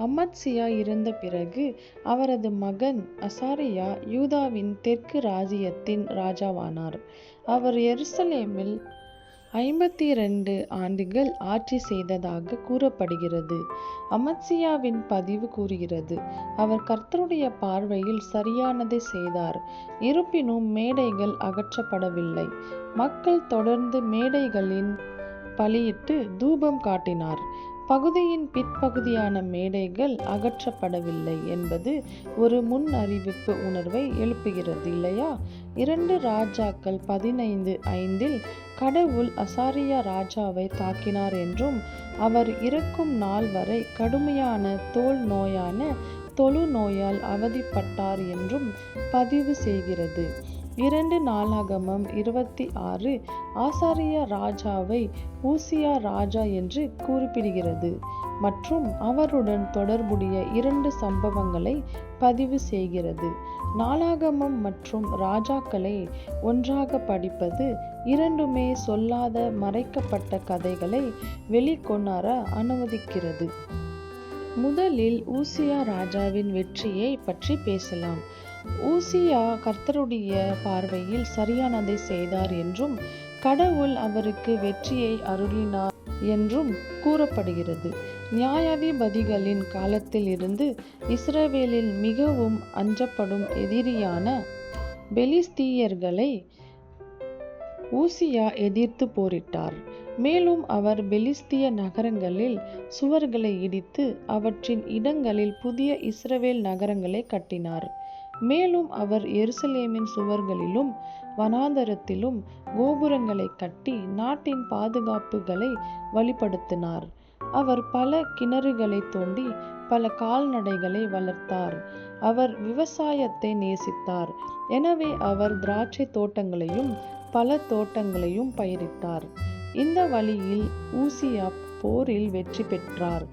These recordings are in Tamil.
அமத்சியா இறந்த பிறகு அவரது மகன் அசாரியா யூதாவின் தெற்கு ராஜ்ஜியத்தின் ராஜாவானார். அவர் எருசலேமில் ஐம்பத்தி இரண்டு ஆண்டுகள் ஆட்சி செய்ததாக கூறப்படுகிறது. அமத்சியாவின் பதிவு கூறுகிறது அவர் கர்த்தருடைய பார்வையில் சரியானதை செய்தார். இருப்பினும் மேடைகள் அகற்றப்படவில்லை. மக்கள் தொடர்ந்து மேடைகளின் பலியிட்டு தூபம் காட்டினார் பகுதியின் பிற்பகுதியான மேடைகள் அகற்றப்படவில்லை என்பது ஒரு முன் அறிவிப்பு உணர்வை எழுப்புகிறது இல்லையா? இரண்டு ராஜாக்கள் பதினைந்து ஐந்தில் கடவுள் அசாரியா ராஜாவை தாக்கினார் என்றும் அவர் இறக்கும் நாள் வரை கடுமையான தோல் நோயான தொழு நோயால் அவதிப்பட்டார் என்றும் பதிவு செய்கிறது. இரண்டு நாளாகமம் இருபத்தி ஆறு ஆசாரியா ராஜாவை ஊசியா ராஜா என்று குறிப்பிடுகிறது மற்றும் அவருடன் தொடர்புடைய இரண்டு சம்பவங்களை பதிவு செய்கிறது. நாளாகமம் மற்றும் ராஜாக்களை ஒன்றாக படிப்பது இரண்டுமே சொல்லாத மறைக்கப்பட்ட கதைகளை வெளிக்கொணர அனுமதிக்கிறது. முதலில் ஊசியா ராஜாவின் வெற்றியை பற்றி பேசலாம். ஊசியா கர்த்தருடைய பார்வையில் சரியானதை செய்தார் என்றும் கடவுள் அவருக்கு வெற்றியை அருளினார் என்றும் கூறப்படுகிறது. நியாயாதிபதிகளின் காலத்தில் இருந்து இஸ்ரேவேலில் மிகவும் அஞ்சப்படும் எதிரியான பெலிஸ்தீயர்களை ஊசியா எதிர்த்து போரிட்டார். மேலும் அவர் பெலிஸ்திய நகரங்களில் சுவர்களை இடித்து அவற்றின் இடங்களில் புதிய இஸ்ரவேல் நகரங்களை கட்டினார். மேலும் அவர் எருசலேமின் சுவர்களிலும் வனாந்தரத்திலும் கோபுரங்களை கட்டி நாட்டின் பாதுகாப்புகளை வழிப்படுத்தினார் அவர் பல கிணறுகளை தோண்டி பல கால்நடைகளை வளர்த்தார். அவர் விவசாயத்தை நேசித்தார் எனவே அவர் திராட்சைத் தோட்டங்களையும் பல தோட்டங்களையும் பயிரிட்டார். இந்த வழியில் ஊசியா போரில் வெற்றி பெற்றார்.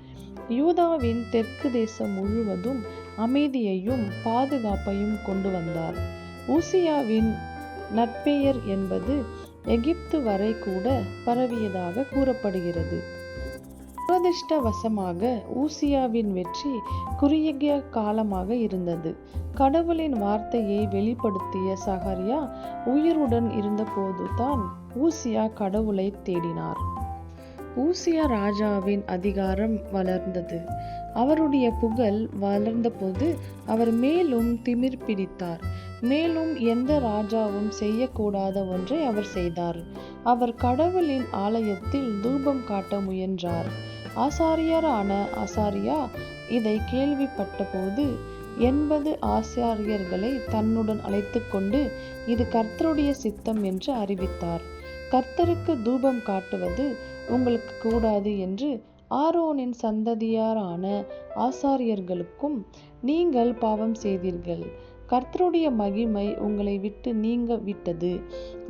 யூதாவின் தெற்கு தேசம் முழுவதும் அமைதியையும் பாதுகாப்பையும் கொண்டு வந்தார். ஊசியாவின் நட்பெயர் என்பது எகிப்து வரை கூட பரவியதாக கூறப்படுகிறது. துரதிருஷ்டவசமாக ஊசியாவின் வெற்றி குறுகிய காலமாக இருந்தது. கடவுளின் வார்த்தையை வெளிப்படுத்திய சகரியா உயிருடன் இருந்தபோதுதான் ஊசியா கடவுளைத் தேடினார். ஊசியா ராஜாவின் அதிகாரம் வளர்ந்தது. அவருடைய புகழ் வளர்ந்தபோது அவர் மேலும் திமிர் பிடித்தார். மேலும் எந்த ராஜாவும் செய்யக்கூடாத ஒன்றை அவர் செய்தார். அவர் கடவுளின் ஆலயத்தில் தூபம் காட்ட முயன்றார். ஆசாரியரான ஆசாரியா இதை கேள்விப்பட்டபோது எண்பது ஆசாரியர்களை தன்னுடன் அழைத்துக்கொண்டு இது கர்த்தருடைய சித்தம் என்று அறிவித்தார். கர்த்தருக்கு தூபம் காட்டுவது உங்களுக்கு கூடாது என்று ஆரோனின் சந்ததியாரான ஆசாரியர்களுக்கும் நீங்கள் பாவம் செய்தீர்கள். கர்த்தருடைய மகிமை உங்களை விட்டு நீங்க விட்டது.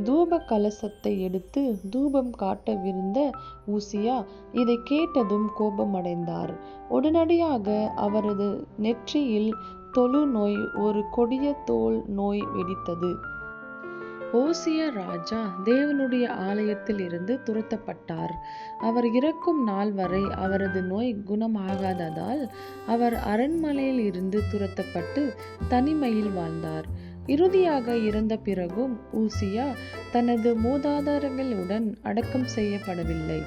தூப கலசத்தை எடுத்து தூபம் காட்டவிருந்த ஊசியா இதைக் கேட்டதும் கோபமடைந்தார். உடனடியாக அவரது நெற்றியில் தொழு நோய் ஒரு கொடிய தோல் நோய் வெடித்தது. ஓசிய ராஜா தேவனுடைய ஆலயத்தில் இருந்து துரத்தப்பட்டார். அவர் இறக்கும் நாள் வரை அவரது நோய் குணமாகாததால் அவர் அரண்மனையில் இருந்து துரத்தப்பட்டு தனிமையில் வாழ்ந்தார். இறுதியாக இறந்த பிறகும் ஊசியா தனது மூதாதாரங்களுடன் அடக்கம் செய்யப்படவில்லை.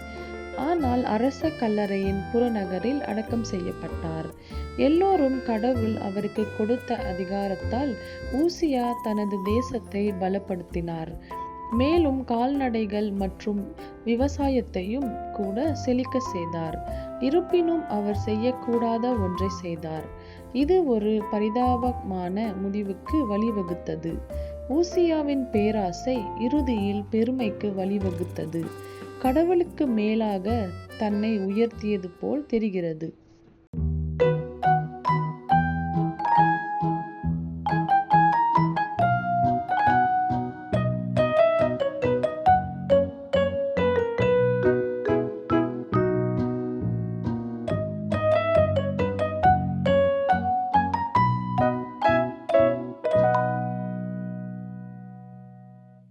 ஆனால் அரச கல்லறையின் புறநகரில் அடக்கம் செய்யப்பட்டார். எல்லோரும் கடவுள் அவருக்கு கொடுத்த அதிகாரத்தால் ஊசியா தனது தேசத்தை பலப்படுத்தினார். மேலும் கால்நடைகள் மற்றும் விவசாயத்தையும் கூட செழிக்கச் செய்தார். இருப்பினும் அவர் செய்யக்கூடாத ஒன்றை செய்தார். இது ஒரு பரிதாபமான முடிவுக்கு வழிவகுத்தது. ஊசியாவின் பேராசை இறுதியில் பெருமைக்கு வழிவகுத்தது. கடவுளுக்கு மேலாக தன்னை உயர்த்தியது போல் தெரிகிறது.